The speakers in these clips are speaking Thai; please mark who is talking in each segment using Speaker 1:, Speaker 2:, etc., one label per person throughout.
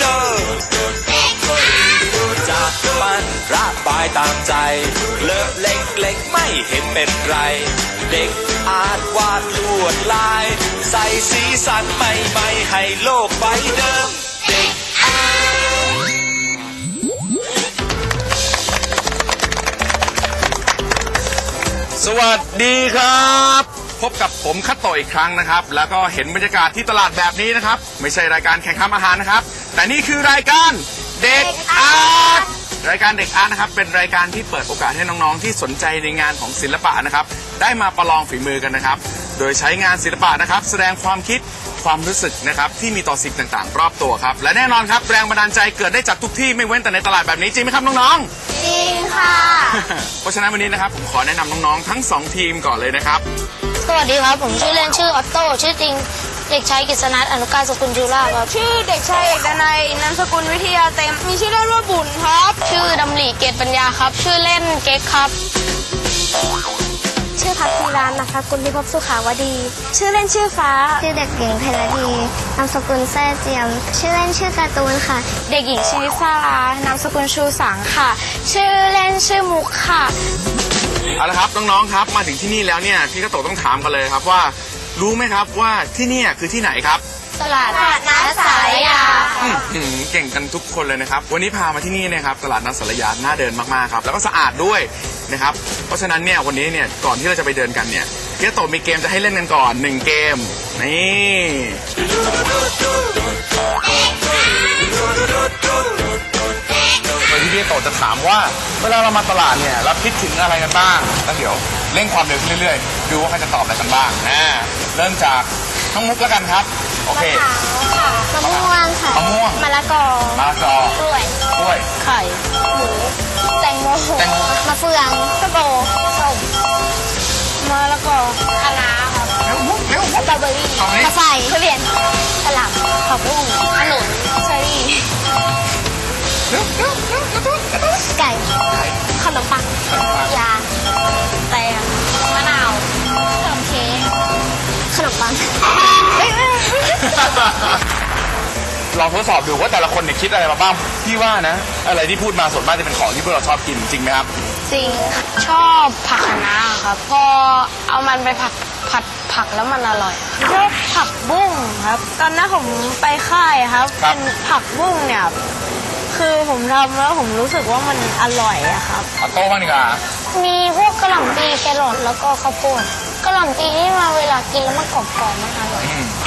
Speaker 1: จะมันระบายตามใจ เลอะเล็กๆไม่เห็นเป็นไร เด็กอาจวาดลวดลาย ใส่สีสันใหม่ๆให้โลกใบเดิมเด็กอา
Speaker 2: สวัสดีครับ พบกับผมคัตโตะอีกครั้งนะครับ แล้วก็เห็นบรรยากาศที่ตลาดแบบนี้นะครับ ไม่ใช่รายการแข่งขันอาหารนะครับ แต่นี่คือรายการเด็กอาร์ตรายการเด็กอาร์ตนะครับเป็นรายการที่เปิดโอกาสให้น้องๆ ที่สนใจในงานของศิลปะนะครับ ได้มาประลองฝีมือกันนะครับ โดยใช้งานศิลปะนะครับ แสดงความคิดความรู้สึกนะครับที่มีต่อสิ่งต่างๆ รอบตัวครับ และแน่นอนครับแรงบันดาลใจเกิดได้จากทุกที่ไม่เว้นแต่ในตลาดแบบนี้จริงไหมครับน้องๆ
Speaker 3: จริงค่ะ
Speaker 2: เพราะฉะนั้นวันนี้นะครับผมขอแนะนำน้องๆ ทั้งสองทีมก่อนเลยนะครับ
Speaker 3: สวัสดีครับ ผมชื่อเล่นชื่อออตโต้ชื่อจริงเด็กชายกฤษณัทอนุการสกุลจุฬาครับ
Speaker 4: ชื่อเด็กชายเอกดนัยนามสกุลวิทยาเต็ม มีชื่อเล่นว่าบุญครับ
Speaker 3: ชื่อดำหลีเกตปัญญาครับ ชื่อเล่นเก๊กครับ
Speaker 4: ชื่อพักพีรานนะคะกุลพิภพสุขาวดี ชื่อเล่นชื่อฟ้า
Speaker 5: ชื่อเด็กหญิงเพลดีนามสกุลแซ่เจียม ชื่อเล่นชื่อการ์ตูนค่ะ
Speaker 4: เด็กหญิงชีวิสารานามสกุลชูสังค่ะ ชื่อเล่นชื่อมุกค่ะ
Speaker 2: เอาละครับน้องๆครับมาถึงที่นี่แล้วเนี่ยพี่กระโตต้องถามกันเลยครับว่า รู้ไหมครับว่าที่เนี่ยคือที่ไหนครับ
Speaker 3: ตลาดนัดสายยา
Speaker 2: อื้อหือเก่งกันทุกคนเลยนะครับ วันนี้พามาที่นี่นะครับตลาดนัดสารยาน่าเดินมากๆครับ แล้วก็สะอาดด้วยนะครับ เพราะฉะนั้นเนี่ยวันนี้เนี่ยก่อนที่เราจะไปเดินกันเนี่ยพี่กระโตมีเกมจะให้เล่นกันก่อนหนึ่งเกมนี่ โดยที่พี่กระโตจะถามว่าเวลาเรามาตลาดเนี่ยเราคิดถึงอะไรกันบ้างแล้วเดี๋ยวเร่งความเร็วขึ้นเรื่อยๆ ดูว่าใครจะตอบอะไรกันบ้างนะเริ่มจากน้องมุกแล้วกันครับ โอเค
Speaker 5: มะม่วงค่ะ
Speaker 2: มะม่วง
Speaker 4: มะละกอ
Speaker 2: มะละกอก
Speaker 4: ล้วย
Speaker 2: กล้วย
Speaker 4: ไข่หมูแตงโม
Speaker 2: แตงโม
Speaker 5: มะเฟือง
Speaker 4: สะโบส้มมะละกอคะน้าครับ
Speaker 2: เร็วมุกเร็ว
Speaker 4: สตรอเบอรี่
Speaker 2: ตรงนี้
Speaker 5: กาแฟ
Speaker 4: ทุเรียนกะหล่
Speaker 5: ขนมปัง
Speaker 2: ลองทดสอบดูว่าแต่ละคนเนี่ยคิดอะไรมาบ้างพี่ว่านะ อะไรที่พูดมาส่วนมากจะเป็นของที่พวกเราชอบกินจริงไหมครับ
Speaker 3: จริงชอบผักคะน้าครับ พอเอามันไปผัดผัดผักแล้วมันอร่อย
Speaker 4: ชอบผักบุ้งครับ ตอนนั้นผมไปค่ายครับ
Speaker 2: ครับ
Speaker 4: เป็นผักบุ้งเนี่ยคือผมทำแล้วผมรู้สึกว่ามันอร่อยอะครับ
Speaker 2: เอาโต้บ้างดีกว่า
Speaker 3: มีพวกกระหล่ำปีแครอทแล้วก็ข้าวโพด กระหล่ำปีนี่มาเวลากินแล้วมันกรอบๆนะคะ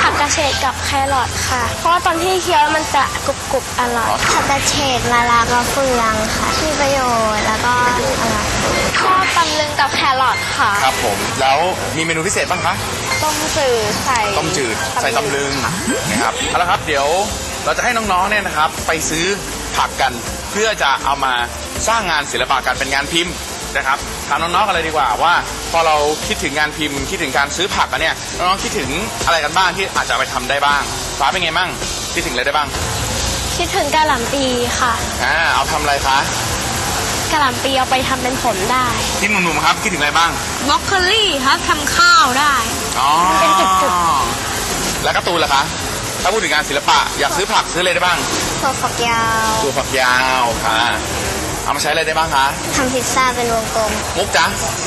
Speaker 4: ผักกระเฉดกับแครอทค่ะ เพราะว่าตอนที่เคี้ยวแล้วมันจะกรุบๆอร่อย
Speaker 5: ผักกระเฉดมะลามะเฟืองค่ะมีประโยชน์แล้วก็อร่อย
Speaker 4: ชอบตำลึงกับแครอทค่ะ
Speaker 2: ครับผมแล้วมีเมนูพิเศษบ้างคะ
Speaker 4: ต้มจืดใส่
Speaker 2: ต้มจืดใส่ตำลึงนะครับเอาละครับเดี๋ยวเราจะให้น้องๆเนี่ยนะครับ ไปซื้อผักกันเพื่อจะเอามาสร้างงานศิลปะกันเป็นงานพิมพ์ นะครับถามน้องๆกันเลยดีกว่าว่า พอเราคิดถึงงานพิมพ์คิดถึงการซื้อผักกันเนี่ยน้องๆคิดถึงอะไรกันบ้างที่อาจจะเอาไปทำได้บ้าง ฟ้าเป็นไงบ้างคิดถึงอะไรได้บ้าง
Speaker 4: คิดถึงกะหล่ำปีค่ะ
Speaker 2: อ่าเอาทำอะไรคะ
Speaker 4: กะหล่ำปีเอาไปทำเป็นผลได้
Speaker 2: ที่หนุ่มๆครับคิดถึงอะไรบ้าง
Speaker 4: บล็อกโคลี่ครับทำข้าวได้
Speaker 2: อ๋อ
Speaker 4: เป็นจุด
Speaker 2: แล้วการ์ตูนล่ะคะถ้าพูดถึงงานศิลปะอยากซื้อผักซื้ออะไรได้บ้าง
Speaker 5: ถั่วฝักยาว
Speaker 2: ตัวฝักยาวค่ะ เอามาใช้อะไรได้บ้างคะ
Speaker 5: ทำพิซซ่าเป็นวงกลม
Speaker 2: มุกจ๊ะ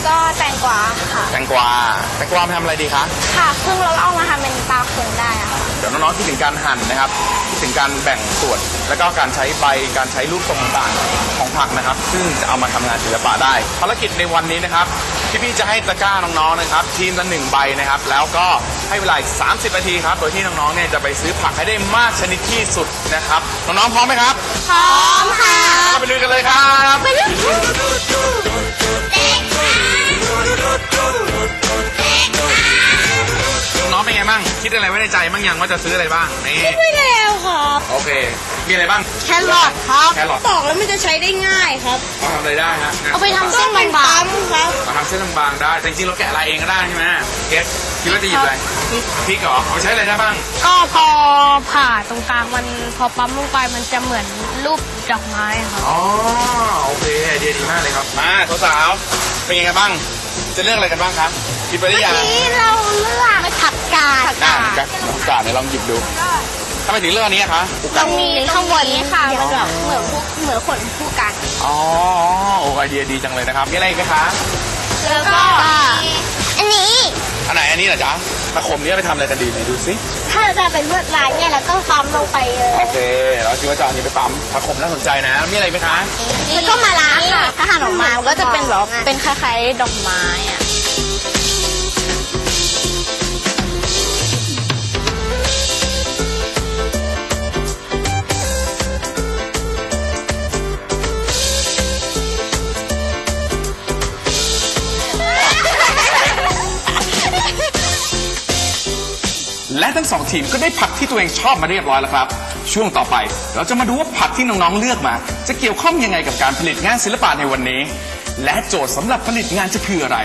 Speaker 4: ก็แตงกวาค่ะ
Speaker 2: แตงกวาแตงกวามาทำอะไรดีคะ
Speaker 4: ค่ะซึ่งเราเอามาทำเป็นปลาขนได้อะค่ะ
Speaker 2: เดี๋ยวน้องๆคิดถึงการหั่นนะครับคิด ถึงการแบ่งส่วน แล้วก็การใช้ใบการใช้รูปทรงต่างๆของผักนะครับ ซึ่งจะเอามาทำงานศิลปะได้ภารกิจในวันนี้นะครับพี่ๆจะให้ตะกร้าน้องๆนะครับ ทีมละหนึ่งใบนะครับ แล้วก็ให้เวลาอีก30นาทีครับโดยที่น้องๆเนี่ยจะไปซื้อผักให้ได้มากชนิดที่สุดนะครับน้องๆพร้อมไหมครับ
Speaker 4: พร้อมค่ะ
Speaker 2: ไปลุยกันเลยครับ ในใจบ้างยังว่าจะซื้ออะไรบ้างนี่
Speaker 4: ไม่แล้วครับ
Speaker 2: โอเค มีอะไรบ้าง
Speaker 4: แครอทครับ
Speaker 2: แครอท
Speaker 4: ตอกแล้วมันจะใช้ได้ง่ายครับ
Speaker 2: เอาทำอะไรได้ฮะ
Speaker 3: เอาไปทำเส้นบาง
Speaker 4: ครับ
Speaker 2: มาทำเส้นบางๆได้แต่จริงๆเราแกะลายเองก็ได้ใช่ไหมเกสคิดว่าจะหยิบอะไรพริกเหรอเอาไปใช้อะไรได้บ้าง
Speaker 4: ก็พอผ่าตรงกลางมันพอปั๊มลงไปมันจะเหมือนรูปดอกไม้ครับ
Speaker 2: อ๋อโอเคไอเดียดีมากเลยครับมาสาวๆเป็นยังไงบ้าง จะเลือกอะไรกันบ้างครับคิดไปหรือยัง
Speaker 4: นี่เราเลือกผักกาด
Speaker 2: อ่า กับน้องกาดเนี่ยลองหยิบดูทำไมถึงเลือกอันนี้อะคะ
Speaker 4: ตรงนี้ข้างบนนี้ค่ะมันแบบเหมือนพวกเหมือนขนผู้กัน
Speaker 2: อ๋อโอ้ไอเดียดีจังเลยนะครับมีอะไรอีกไหมคะ
Speaker 4: แล้วก็
Speaker 5: อันนี้
Speaker 2: อันไหนอันนี้เหรอจ๊ะตะขมนี้เอาไปทำอะไรกันดีไหนดูสิ
Speaker 4: ถ้าเราจะเป็นลวดลายเนี่ยเราก็ปั๊มลงไปเลย
Speaker 2: โอเคเราคิดว่าจะเอาอันนี้ไปปั๊มตะขมน่าสนใจนะ มีอะไรอีกไหมคะ
Speaker 4: แล้วก็มาล้างค่ะถ้าหั่นออกมามันก็จะเป็นแบบเป็นคล้ายๆดอกไม้อะ
Speaker 2: และ ทั้งสองทีมก็ได้ผักที่ตัวเองชอบมาเรียบร้อยแล้วครับ ช่วงต่อไปเราจะมาดูว่าผักที่น้องๆเลือกมา จะเกี่ยวข้องยังไงกับการผลิตงานศิลปะในวันนี้ และโจทย์สำหรับผลิตงานจะคืออะไร